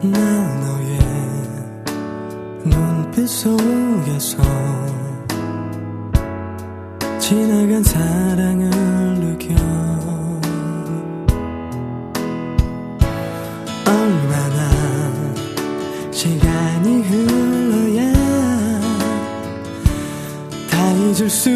난 너의 눈빛 속에서 지나간 사랑을 느껴. 얼마나 시간이 흘러야 다 잊을 수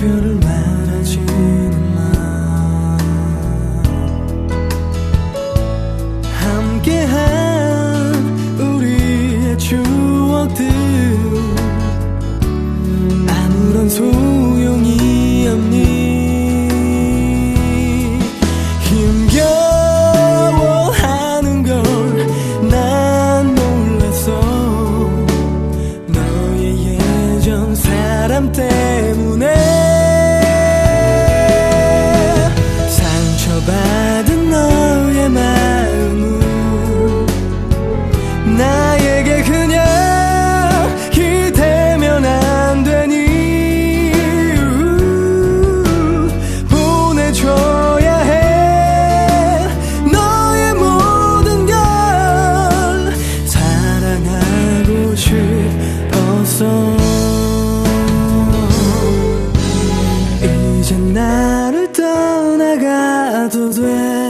별말 하지 마 함께한 우리의 추억들. 이제 나를 떠나가도 돼.